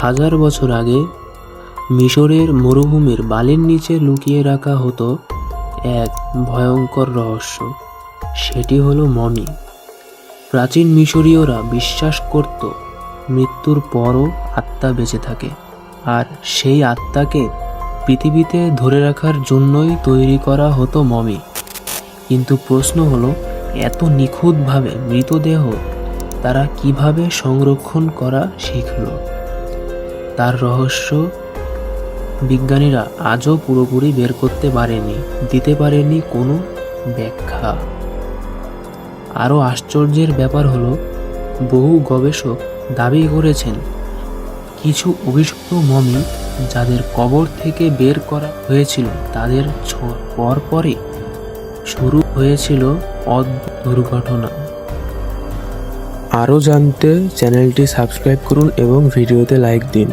হাজার বছর আগে মিশরের মরুভূমির বালির নিচে লুকিয়ে রাখা হতো এক ভয়ঙ্কর রহস্য। সেটি হলো মমি। প্রাচীন মিশরীয়রা বিশ্বাস করত, মৃত্যুর পরও আত্মা বেঁচে থাকে, আর সেই আত্মাকে পৃথিবীতে ধরে রাখার জন্যই তৈরি করা হতো মমি। কিন্তু প্রশ্ন হলো, এত নিখুঁতভাবে মৃতদেহ তারা কীভাবে সংরক্ষণ করা শিখল? তার রহস্য? বিজ্ঞানীরা আজও পুরোপুরি বের করতে পারেনি, দিতে পারেনি কোনো ব্যাখ্যা। আরও আশ্চর্যের ব্যাপার হলো, বহু গবেষক দাবি করেছেন, কিছু অভিশপ্ত মমি যাদের কবর থেকে বের করা হয়েছিল, তাদের ছ- পরপরই শুরু হয়েছিল অদ্ভুত দুর্ঘটনা। আরও জানতে চ্যানেলটি সাবস্ক্রাইব করুন এবং ভিডিওতে লাইক দিন।